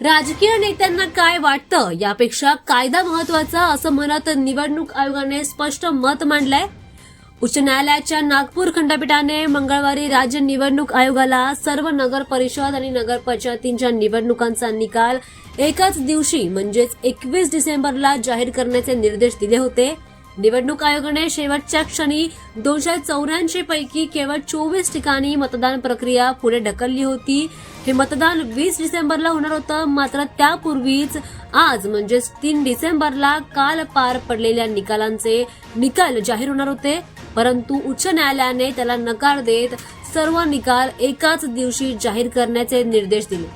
राजकीय नेत्यांना काय वाटतं? यापेक्षा कायदा महत्त्वाचा असं म्हणत निवडणूक आयोगाने स्पष्ट मत मांडलंय. उच्च न्यायालयाच्या नागपूर खंडपीठाने मंगळवारी राज्य निवडणूक आयोगाला सर्व नगर परिषद आणि नगर पंचायतींच्या निवडणुकांचा निकाल एकाच दिवशी म्हणजेच एकवीस डिसेंबरला जाहीर करण्याचे निर्देश दिले होते. निवडणूक आयोगाने शेवटच्या क्षणी दोनशे चौऱ्याऐंशी पैकी केवळ चोवीस ठिकाणी मतदान प्रक्रिया पुढे ढकलली होती. हे मतदान वीस डिसेंबरला होणार होतं मात्र त्यापूर्वीच आज म्हणजेच तीन डिसेंबरला काल पार पडलेल्या निकालांचे निकाल जाहीर होणार होते. परंतु उच्च न्यायालयाने त्याला नकार देत सर्व निकाल एकाच दिवशी जाहीर करण्याचे निर्देश दिले.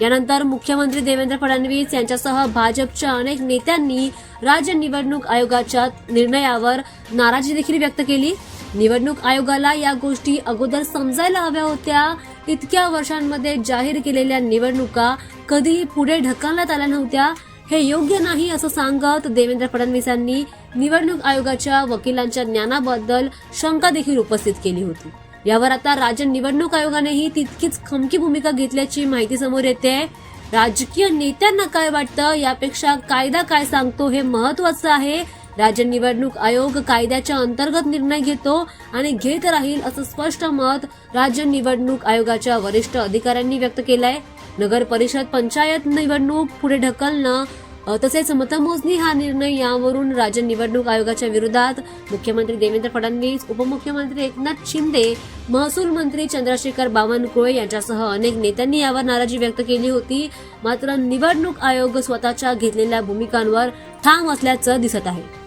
यानंतर मुख्यमंत्री देवेंद्र फडणवीस यांच्यासह भाजपच्या अनेक नेत्यांनी राज्य निवडणूक आयोगाच्या निर्णयावर नाराजी देखील व्यक्त केली. निवडणूक आयोगाला या गोष्टी अगोदर समजायला हव्या होत्या. इतक्या वर्षांमध्ये जाहीर केलेल्या निवडणुका कधीही पुढे ढकलण्यात आल्या नव्हत्या. हे योग्य नाही असं सांगत देवेंद्र फडणवीसांनी निवडणूक आयोगाच्या वकिलांच्या ज्ञानाबद्दल शंका देखील उपस्थित केली होती. यावर आता राज्य निवडणूक आयोगानेही तितकीच खमकी भूमिका घेतल्याची माहिती समोर येते. राजकीय नेत्यांना काय वाटतं? यापेक्षा कायदा काय सांगतो हे महत्वाचं आहे. राज्य निवडणूक आयोग कायद्याच्या अंतर्गत निर्णय घेतो आणि घेत राहील असं स्पष्ट मत राज्य निवडणूक आयोगाच्या वरिष्ठ अधिकाऱ्यांनी व्यक्त केलंय. नगर परिषद पंचायत निवडणूक पुढे ढकलणं तसेच मतमोजणी हा निर्णय यावरून राज्य निवडणूक आयोगाच्या विरोधात मुख्यमंत्री देवेंद्र फडणवीस उपमुख्यमंत्री एकनाथ शिंदे महसूल मंत्री चंद्रशेखर बावनकुळे यांच्यासह अनेक नेत्यांनी यावर नाराजी व्यक्त केली होती. मात्र निवडणूक आयोग स्वतःच्या घेतलेल्या भूमिकांवर ठाम असल्याचं दिसत आहे.